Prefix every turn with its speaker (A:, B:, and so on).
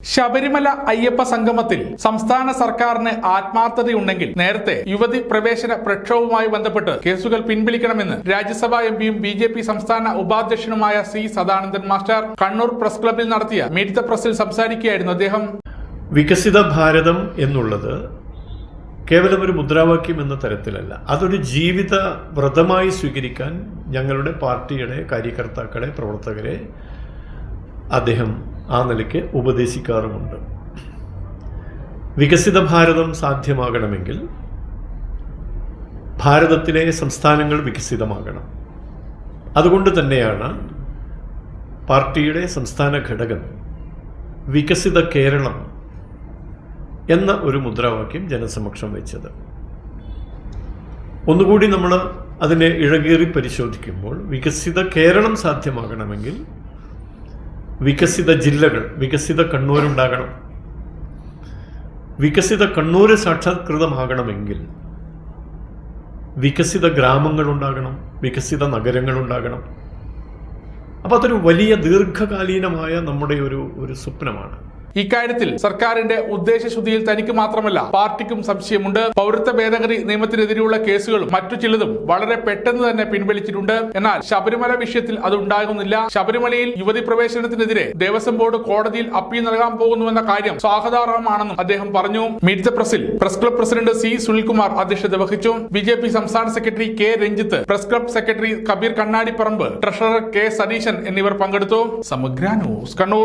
A: ശബരിമല അയ്യപ്പ സംഗമത്തിൽ സംസ്ഥാന സർക്കാരിന് ആത്മാർത്ഥതയുണ്ടെങ്കിൽ നേരത്തെ യുവതി പ്രവേശന പ്രക്ഷോഭവുമായി ബന്ധപ്പെട്ട് കേസുകൾ പിൻവലിക്കണമെന്ന് രാജ്യസഭാ എംപിയും ബി ജെ പി സംസ്ഥാന ഉപാധ്യക്ഷനുമായ C Sadanandan master Kannur press ക്ലബിൽ നടത്തിയ മീറ്റ് പ്രസിൽ സംസാരിക്കുകയായിരുന്നു അദ്ദേഹം.
B: വികസിത ഭാരതം എന്നുള്ളത് കേവലം ഒരു മുദ്രാവാക്യം എന്ന തരത്തിലല്ല. അതൊരു ജീവിത വ്രതമായി സ്വീകരിക്കാൻ ഞങ്ങളുടെ പാർട്ടിയുടെ കാര്യകർത്താക്കളെ പ്രവർത്തകരെ അദ്ദേഹം ആ നിലയ്ക്ക് ഉപദേശിക്കാറുമുണ്ട്. വികസിത ഭാരതം സാധ്യമാകണമെങ്കിൽ ഭാരതത്തിലെ സംസ്ഥാനങ്ങൾ വികസിതമാകണം. അതുകൊണ്ട് തന്നെയാണ് പാർട്ടിയുടെ സംസ്ഥാന ഘടകം വികസിത കേരളം എന്ന ഒരു മുദ്രാവാക്യം ജനസമക്ഷം വെച്ചത്. ഒന്നുകൂടി നമ്മൾ അതിനെ ഇഴകേറി പരിശോധിക്കുമ്പോൾ വികസിത കേരളം സാധ്യമാകണമെങ്കിൽ വികസിത ജില്ലകൾ വികസിത കണ്ണൂരുണ്ടാകണം. വികസിത കണ്ണൂർ സാക്ഷാത്കൃതമാകണമെങ്കിൽ വികസിത ഗ്രാമങ്ങളുണ്ടാകണം വികസിത നഗരങ്ങളുണ്ടാകണം. അപ്പോൾ അതൊരു വലിയ ദീർഘകാലീനമായ നമ്മുടെ ഒരു ഒരു സ്വപ്നമാണ്.
A: ഇക്കാര്യത്തിൽ സർക്കാരിന്റെ ഉദ്ദേശശുദ്ധിയിൽ തനിക്ക് മാത്രമല്ല പാർട്ടിക്കും സംശയമുണ്ട്. പൗരത്വ ഭേദഗതി നിയമത്തിനെതിരെയുള്ള കേസുകളും മറ്റു ചിലതും വളരെ പെട്ടെന്ന് തന്നെ പിൻവലിച്ചിട്ടുണ്ട്. എന്നാൽ ശബരിമല വിഷയത്തിൽ അത് ഉണ്ടാകുന്നില്ല. ശബരിമലയിൽ യുവതി പ്രവേശനത്തിനെതിരെ ദേവസ്വം ബോർഡ് കോടതിയിൽ അപ്പീൽ നൽകാൻ പോകുന്നുവെന്ന കാര്യം സ്വാഗതാർഹമാണെന്നും അദ്ദേഹം പറഞ്ഞു. Meet the പ്രസിൽ press club president C Sunilkumar അധ്യക്ഷത വഹിച്ചു. ബി സംസ്ഥാന secretary K Ranjith press club secretary Kabeer Kannadiparamba treasurer K Satheesan എന്നിവർ പങ്കെടുത്തു. സമഗ്ര ന്യൂസ് കണ്ണൂർ.